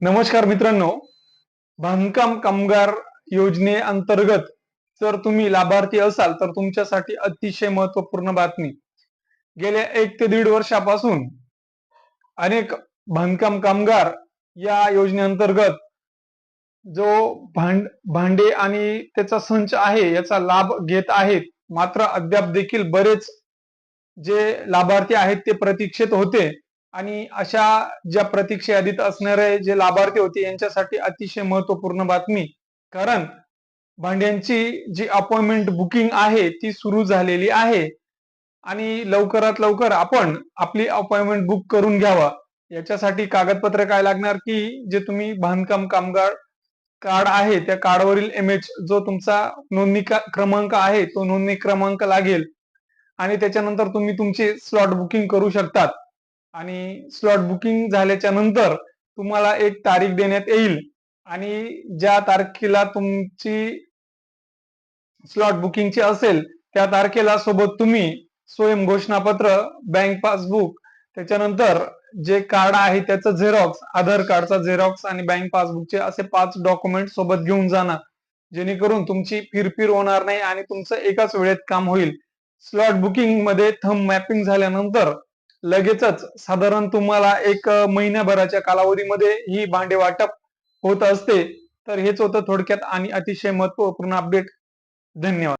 नमस्कार मित्रांनो. बांधकाम कामगार योजनेअंतर्गत जर तुम्ही लाभार्थी असाल तर तुमच्यासाठी अतिशय महत्त्वपूर्ण बातमी. गेल्या एक ते दीड वर्षापासून अनेक बांधकाम कामगार या योजनेअंतर्गत जो भांड भांडे आणि त्याचा संच आहे याचा लाभ घेत आहेत. मात्र अद्याप देखील बरेच जे लाभार्थी आहेत ते प्रतीक्षेत होते. आणि अशा ज्या प्रतीक्षा यादीत असणारे जे लाभार्थी होते यांच्यासाठी अतिशय महत्त्वपूर्ण बातमी. कारण भांड्यांची जी अपॉइंटमेंट बुकिंग आहे ती सुरू झालेली आहे. आणि लवकरात लवकर आपण आपली अपॉइंटमेंट बुक करून घ्यावा. याच्यासाठी कागदपत्र काय लागणार की जे तुम्ही बांधकाम कामगार कार्ड आहे त्या कार्डवरील एच जो तुमचा नोंदणी क्रमांक आहे तो नोंदणी क्रमांक लागेल. आणि त्याच्यानंतर तुम्ही तुमची स्लॉट बुकिंग करू शकतात. आणि स्लॉट बुकिंग झाल्याच्यानंतर तुम्हाला एक तारीख देण्यात येईल. आणि ज्या तारखेला तुमची स्लॉट बुकिंगची असेल त्या तारखेला सोबत तुम्ही स्वयं घोषणापत्र बँक पासबुक त्याच्यानंतर जे कार्ड आहे त्याचं झेरॉक्स आधार कार्डचा झेरॉक्स आणि बँक पासबुकचे असे पाच डॉक्युमेंट सोबत घेऊन जाणार. जेणेकरून तुमची फिरफिर होणार नाही आणि तुमचं एकाच वेळेत काम होईल. स्लॉट बुकिंगमध्ये थंब मॅपिंग झाल्यानंतर लगेचच साधारण तुम्हाला एक महिन्याभराच्या कालावधीमध्ये ही भांडे वाटप होत असते. तर हेच होतं थोडक्यात आणि अतिशय महत्त्वपूर्ण अपडेट. धन्यवाद.